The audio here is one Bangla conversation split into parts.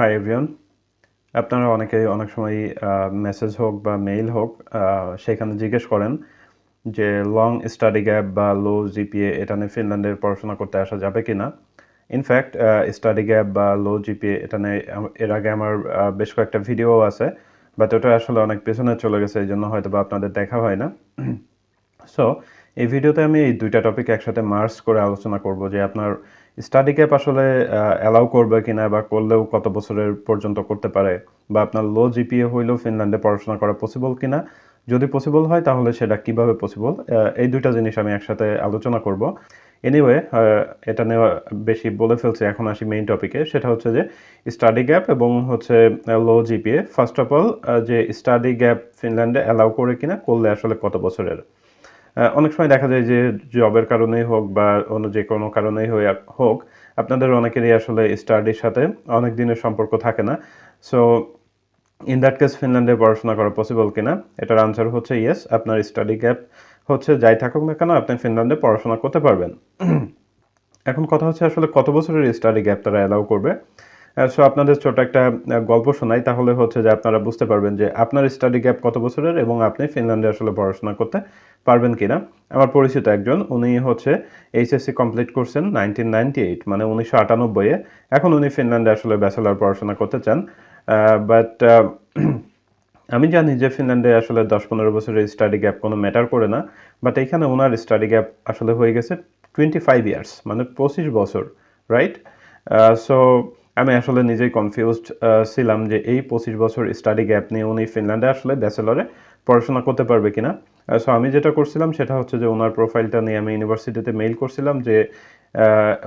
হাই এভরিওয়ান আপনারা অনেকেই অনেক সময় মেসেজ হোক বা মেইল হোক সেখানে জিজ্ঞেস করেন যে লং স্টাডি গ্যাপ বা লো জিপিএ এটা নিয়ে ফিনল্যান্ডে পড়াশোনা করতে আসা যাবে কি না ইনফ্যাক্ট স্টাডি গ্যাপ বা লো জিপিএ এটা নিয়ে এর আগে আমার বেশ কয়েকটা ভিডিও আছে বাট ওটা আসলে অনেক পেছনে চলে গেছে, এই জন্য হয়তো বা আপনাদের দেখা হয় না। সো এই ভিডিওতে আমি এই দুইটা টপিক একসাথে মার্চ করে আলোচনা করব, যে আপনার স্টাডি ক্যাপ আসলে অ্যালাউ করবে কিনা বা করলেও কত বছরের পর্যন্ত করতে পারে বা আপনার লো জিপিএ হইলেও ফিনল্যান্ডে পড়াশোনা করা পসিবল কিনা? যদি পসিবল হয়, তাহলে সেটা কীভাবে পসিবল এই দুইটা জিনিস আমি একসাথে আলোচনা করব। এনিওয়ে এটা নিয়ে বেশি বলে ফেলছি, এখন আসি মেইন টপিকে সেটা হচ্ছে যে স্টাডি গ্যাপ এবং হচ্ছে low GPA first of all যে স্টাডি গ্যাপ ফিনল্যান্ডে অ্যালাউ করে কিনা, করলে আসলে কত বছরের? অনেক সময় দেখা যায় যে জবের কারণেই হোক বা অন্য যে কোনো কারণেই হোক, আপনাদের অনেকেরই আসলে স্টাডির সাথে অনেক দিনের সম্পর্ক থাকে না। সো ইন দ্যাট কেস ফিনল্যান্ডে পড়াশোনা করা পসিবল কিনা? এটার আনসার হচ্ছে ইয়েস আপনার স্টাডি গ্যাপ হচ্ছে যাই থাকুক না কেন, আপনি ফিনল্যান্ডে পড়াশোনা করতে পারবেন। এখন কথা হচ্ছে আসলে কত বছরের স্টাডি গ্যাপ তারা অ্যালাউ করবে? সো আপনাদের ছোট একটা গল্প শোনাই। তাহলে হচ্ছে যে আপনারা বুঝতে পারবেন যে আপনার স্টাডি গ্যাপ কত বছরের এবং আপনি ফিনল্যান্ডে আসলে পড়াশোনা করতে পারবেন কিনা। আমার পরিচিত একজন, উনি হচ্ছে এইচএসসি কমপ্লিট করছেন নাইনটিন নাইনটি এইট মানে উনিশশো আটানব্বইয়ে এখন উনি ফিনল্যান্ডে আসলে ব্যাচেলার পড়াশোনা করতে চান। বাট আমি জানি যে ফিনল্যান্ডে আসলে দশ পনেরো বছরের স্টাডি গ্যাপ কোনো ম্যাটার করে না। বাট এখানে ওনার স্টাডি গ্যাপ আসলে হয়ে গেছে টোয়েন্টি ফাইভ ইয়ার্স মানে পঁচিশ বছর রাইট সো আমি আসলে নিজেই কনফিউজড ছিলাম যে এই পঁচিশ বছর স্টাডি গ্যাপ নিয়ে উনি ফিনল্যান্ডে আসলে ব্যাচেলরে পড়াশোনা করতে পারবে কিনা। সো আমি যেটা করছিলাম সেটা হচ্ছে যে ওনার প্রোফাইলটা নিয়ে আমি ইউনিভার্সিটিতে মেইল করছিলাম যে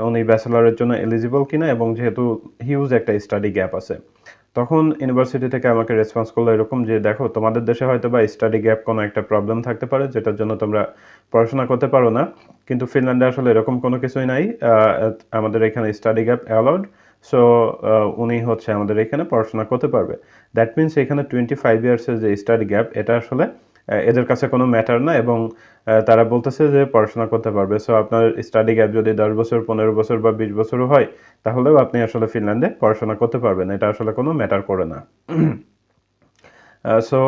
উনি ব্যাচেলরের জন্য এলিজিবল কিনা এবং যেহেতু হিউজ একটা স্টাডি গ্যাপ আছে। তখন ইউনিভার্সিটি থেকে আমাকে রেসপন্স করল এরকম যে, দেখো, তোমাদের দেশে হয়তো বা স্টাডি গ্যাপ কোনো একটা প্রবলেম থাকতে পারে, যেটার জন্য তোমরা পড়াশোনা করতে পারো না। কিন্তু ফিনল্যান্ডে আসলে এরকম কোনো কিছুই নাই। আমাদের এখানে স্টাডি গ্যাপ অ্যালাউড সো উনি হচ্ছে আমাদের এখানে পড়াশোনা করতে পারবে। দ্যাট মিনস এখানে টোয়েন্টি ফাইভ ইয়ার্সের যে স্টাডি গ্যাপ এটা আসলে এদের কাছে কোনো ম্যাটার না এবং তারা বলতেছে যে পড়াশোনা করতে পারবে। সো আপনার স্টাডি গ্যাপ যদি দশ বছর, পনেরো বছর বা বিশ বছরও হয়, তাহলেও আপনি আসলে ফিনল্যান্ডে পড়াশোনা করতে পারবেন। এটা আসলে কোনো ম্যাটার করে না। সো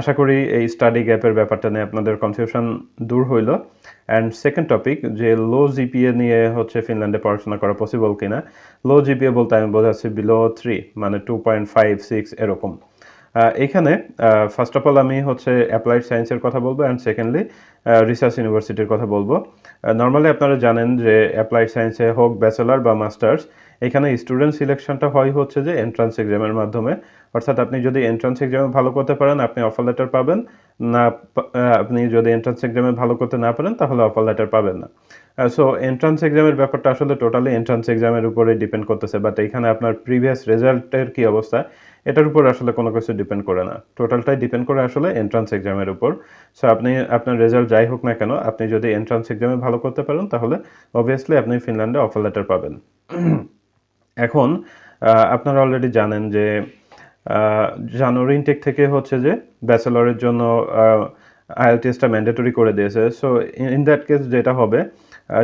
আশা করি এই স্টাডি গ্যাপের ব্যাপারটা নিয়ে আপনাদের কনফিউশন দূর হইল। অ্যান্ড সেকেন্ড টপিক যে লো জিপিএ নিয়ে হচ্ছে ফিনল্যান্ডে পড়াশোনা করা পসিবল কিনা? লো জিপিএ বলতে আমি বোঝাচ্ছি বিলো থ্রি মানে টু পয়েন্ট ফাইভ সিক্স এরকম। এখানে ফার্স্ট অফ অল আমি হচ্ছে অ্যাপ্লাইড সায়েন্সের কথা বলব অ্যান্ড সেকেন্ডলি রিসার্চ ইউনিভার্সিটির কথা বলব। নর্মালি আপনারা জানেন যে অ্যাপ্লাইড সায়েন্সে হোক ব্যাচেলার বা মাস্টার্স এখানে স্টুডেন্ট সিলেকশনটা হয় হচ্ছে যে এন্ট্রান্স এক্সামের মাধ্যমে। অর্থাৎ আপনি যদি এন্ট্রান্স এক্সামে ভালো করতে পারেন, আপনি অফার লেটার পাবেন। না আপনি যদি এন্ট্রান্স এক্সামে ভালো করতে না পারেন, তাহলে অফার লেটার পাবেন না। সো এন্ট্রান্স এক্সামের ব্যাপারটা আসলে টোটালি এন্ট্রান্স এক্সামের উপরে ডিপেন্ড করতেছে। বাট এখানে আপনার প্রিভিয়াস রেজাল্টের কি অবস্থা, এটার উপর আসলে কোনো কিছু ডিপেন্ড করে না। টোটালটাই ডিপেন্ড করে আসলে এন্ট্রান্স এক্সামের উপর। সো আপনি, আপনার রেজাল্ট যাই হোক না কেন, আপনি যদি এন্ট্রান্স এক্সামে ভালো করতে পারেন, তাহলে অবভিয়াসলি আপনি ফিনল্যান্ডে অফার লেটার পাবেন। এখন আপনারা অলরেডি জানেন যে জানুয়ারি ইনটেক থেকে হচ্ছে যে ব্যাচেলরের জন্য আইএলটিএসটা ম্যান্ডেটরি করে দিয়েছে। সো ইন দ্যাট কেস যেটা হবে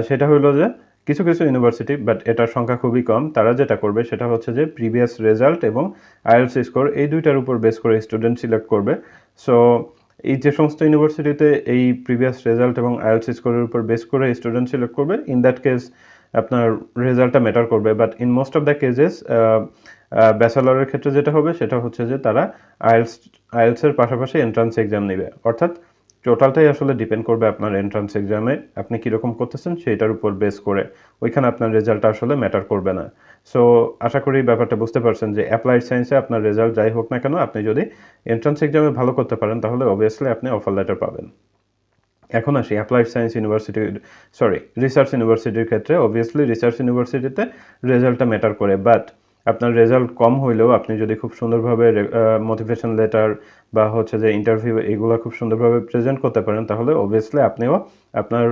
সেটা হলো যে কিছু কিছু ইউনিভার্সিটি বাট এটার সংখ্যা খুবই কম, তারা যেটা করবে সেটা হচ্ছে যে প্রিভিয়াস রেজাল্ট এবং আইএলস স্কোর এই দুইটার উপর বেস করে স্টুডেন্ট সিলেক্ট করবে। সো এই যে সমস্ত ইউনিভার্সিটিতে এই প্রিভিয়াস রেজাল্ট এবং আইএলস স্কোরের উপর বেস করে স্টুডেন্ট সিলেক্ট করবে ইন দ্যাট কেস আপনার রেজাল্টটা ম্যাটার করবে। But in most of the cases ব্যাচেলরের ক্ষেত্রে যেটা হবে, সেটা হচ্ছে যে তারা আইএলস আইএলসের পাশাপাশি এন্ট্রান্স এক্সাম নেবে। অর্থাৎ টোটালটাই আসলে ডিপেন্ড করবে আপনার এন্ট্রান্স এক্সামে আপনি কীরকম করতেছেন সেটার উপর বেস করে। ওইখানে আপনার রেজাল্টটা আসলে ম্যাটার করবে না। সো আশা করি ব্যাপারটা বুঝতে পারছেন যে অ্যাপ্লাইড সায়েন্সে আপনার রেজাল্ট যাই হোক না কেন, আপনি যদি এন্ট্রান্স এক্সামে ভালো করতে পারেন, তাহলে অবভিয়াসলি আপনি অফার লেটার পাবেন। এখন আসি applied science university sorry research ইউনিভার্সিটির ক্ষেত্রে অবভিয়াসলি রিসার্চ ইউনিভার্সিটিতে রেজাল্টটা ম্যাটার করে বাট আপনার রেজাল্ট কম হইলেও আপনি যদি খুব সুন্দরভাবে মোটিভেশন লেটার বা হচ্ছে যে ইন্টারভিউ এগুলো খুব সুন্দরভাবে প্রেজেন্ট করতে পারেন, তাহলে অবভিয়াসলি আপনিও আপনার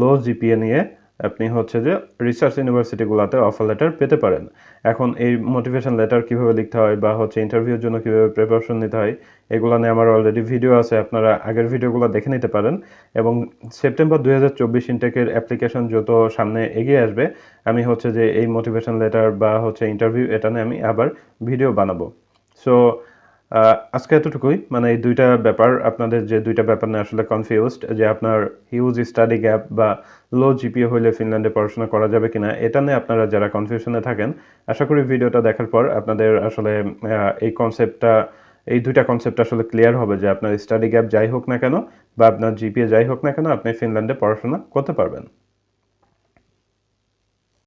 লো জিপিএ নিয়ে আপনি হচ্ছে যে রিসার্চ ইউনিভার্সিটিগুলোতে অফার লেটার পেতে পারেন। এখন এই মোটিভেশন লেটার কীভাবে লিখতে হয় বা হচ্ছে ইন্টারভিউর জন্য কীভাবে প্রিপারেশন নিতে হয়, এগুলো নিয়ে আমার অলরেডি ভিডিও আছে, আপনারা আগের ভিডিওগুলো দেখে নিতে পারেন। এবং সেপ্টেম্বর দুই হাজার চব্বিশ ইনটেকের অ্যাপ্লিকেশন যত সামনে এগিয়ে আসবে, আমি হচ্ছে যে এই মোটিভেশন লেটার বা হচ্ছে ইন্টারভিউ এটা নিয়ে আমি আবার ভিডিও বানাবো। সো আজকে এতটুকুই। মানে এই দুইটা ব্যাপার, আপনাদের যে দুইটা ব্যাপার নিয়ে আসলে কনফিউজড যে আপনার হিউজ স্টাডি গ্যাপ বা লো জিপিএ হইলে ফিনল্যান্ডে পড়াশোনা করা যাবে কিনা, এটা নিয়ে আপনারা যারা কনফিউশনে থাকেন, আশা করি ভিডিওটা দেখার পর আপনাদের আসলে এই কনসেপ্টটা এই দুইটা কনসেপ্ট আসলে ক্লিয়ার হবে যে আপনার স্টাডি গ্যাপ যাই হোক না কেন বা আপনার জিপিএ যাই হোক না কেন, আপনি ফিনল্যান্ডে পড়াশোনা করতে পারবেন।